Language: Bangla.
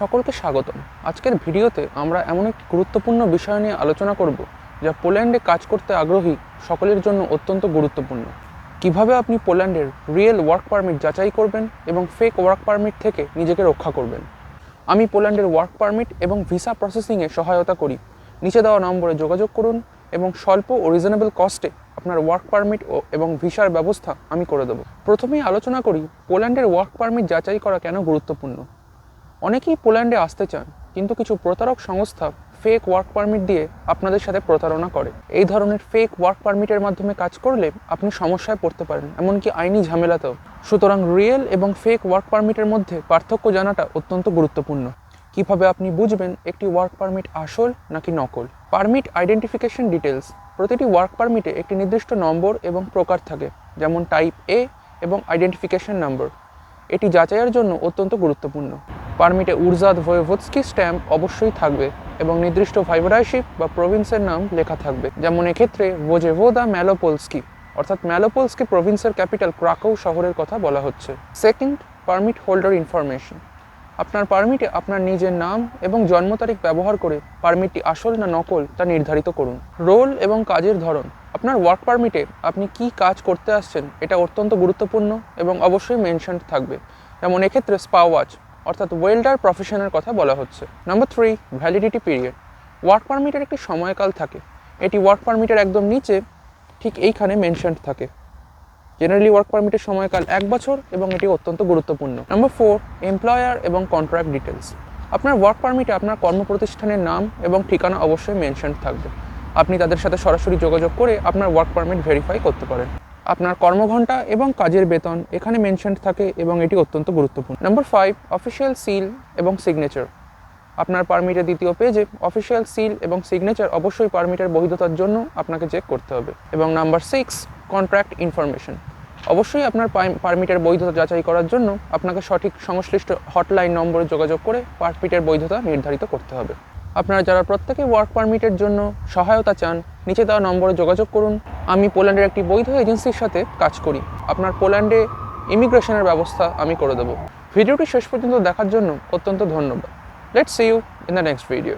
সকলকে স্বাগতম। আজকের ভিডিওতে আমরা এমন একটি গুরুত্বপূর্ণ বিষয় নিয়ে আলোচনা করব, যা পোল্যান্ডে কাজ করতে আগ্রহী সকলের জন্য অত্যন্ত গুরুত্বপূর্ণ। কীভাবে আপনি পোল্যান্ডের রিয়েল ওয়ার্ক পারমিট যাচাই করবেন এবং ফেক ওয়ার্ক পারমিট থেকে নিজেকে রক্ষা করবেন? আমি পোল্যান্ডের ওয়ার্ক পারমিট এবং ভিসা প্রসেসিংয়ে সহায়তা করি। নিচে দেওয়া নম্বরে যোগাযোগ করুন এবং স্বল্প ও রিজনেবল কস্টে আপনার ওয়ার্ক পারমিট ও এবং ভিসার ব্যবস্থা আমি করে দেবো। প্রথমেই আলোচনা করি, পোল্যান্ডের ওয়ার্ক পারমিট যাচাই করা কেন গুরুত্বপূর্ণ? অনেকেই পোল্যান্ডে আসতে চান, কিন্তু কিছু প্রতারক সংস্থা ফেক ওয়ার্ক পারমিট দিয়ে আপনাদের সাথে প্রতারণা করে। এই ধরনের ফেক ওয়ার্ক পারমিটের মাধ্যমে কাজ করলে আপনি সমস্যায় পড়তে পারেন, এমনকি আইনি ঝামেলাতেও। সুতরাং রিয়েল এবং ফেক ওয়ার্ক পারমিটের মধ্যে পার্থক্য জানাটা অত্যন্ত গুরুত্বপূর্ণ। কীভাবে আপনি বুঝবেন একটি ওয়ার্ক পারমিট আসল নাকি নকল? পারমিট আইডেন্টিফিকেশন ডিটেলস প্রতিটি ওয়ার্ক পারমিটে একটি নির্দিষ্ট নম্বর এবং প্রকার থাকে, যেমন টাইপ এ এবং আইডেন্টিফিকেশন নাম্বার এটি যাচাইয়ের জন্য অত্যন্ত গুরুত্বপূর্ণ। পারমিটে উর্জাদ ভয়েভোৎস্কি স্ট্যাম্প অবশ্যই থাকবে এবং নির্দিষ্ট ভাইভরাইশিপ বা প্রভিন্সের নাম লেখা থাকবে। যেমন এক্ষেত্রে ভোজেভোদা ম্যালোপোলস্কি, অর্থাৎ ম্যালোপোলস্কি প্রভিন্সের ক্যাপিটাল ক্রাকৌ শহরের কথা বলা হচ্ছে। Second, permit holder information. আপনার পারমিটে আপনার নিজের নাম এবং জন্ম তারিখ ব্যবহার করে পারমিটটি আসল না নকল তা নির্ধারিত করুন। রোল এবং কাজের ধরন। আপনার ওয়ার্ক পারমিটে আপনি কি কাজ করতে আসছেন এটা অত্যন্ত গুরুত্বপূর্ণ এবং অবশ্যই মেনশন থাকবে। যেমন এক্ষেত্রে স্পাওয়াচ অর্থাৎ ওয়েল্ডার প্রফেশনের কথা বলা হচ্ছে। Number three validity period work পারমিটের একটি সময়কাল থাকে। এটি ওয়ার্ক পারমিটের একদম নিচে, ঠিক এইখানে মেনশন থাকে। জেনারেলি ওয়ার্ক পারমিটের সময়কাল এক বছর এবং এটি অত্যন্ত গুরুত্বপূর্ণ। নাম্বার ফোর এমপ্লয়ার এবং কন্ট্রাক্ট ডিটেলস আপনার ওয়ার্ক পারমিটে আপনার কর্মপ্রতিষ্ঠানের নাম এবং ঠিকানা অবশ্যই মেনশন থাকবে। আপনি তাদের সাথে সরাসরি যোগাযোগ করে আপনার ওয়ার্ক পারমিট ভেরিফাই করতে পারেন। আপনার কর্মঘণ্টা এবং কাজের বেতন এখানে মেনশন থাকে এবং এটি অত্যন্ত গুরুত্বপূর্ণ। নাম্বার ফাইভ অফিসিয়াল সিল এবং সিগনেচার আপনার পারমিটের দ্বিতীয় পেজে অফিসিয়াল সিল এবং সিগনেচার অবশ্যই পারমিটের বৈধতার জন্য আপনাকে চেক করতে হবে। এবং নাম্বার সিক্স কন্ট্রাক্ট ইনফরমেশন অবশ্যই আপনার পারমিটের বৈধতা যাচাই করার জন্য আপনাকে সঠিক সংশ্লিষ্ট হটলাইন নম্বরে যোগাযোগ করে পারমিটের বৈধতা নির্ধারিত করতে হবে। আপনারা যারা প্রত্যেকে ওয়ার্ক পারমিটের জন্য সহায়তা চান, নিচে দেওয়া নম্বরে যোগাযোগ করুন। আমি পোল্যান্ডের একটি বৈধ এজেন্সির সাথে কাজ করি। আপনার পোল্যান্ডে ইমিগ্রেশনের ব্যবস্থা আমি করে দেবো। ভিডিওটি শেষ পর্যন্ত দেখার জন্য অত্যন্ত ধন্যবাদ। Let's see you in the next video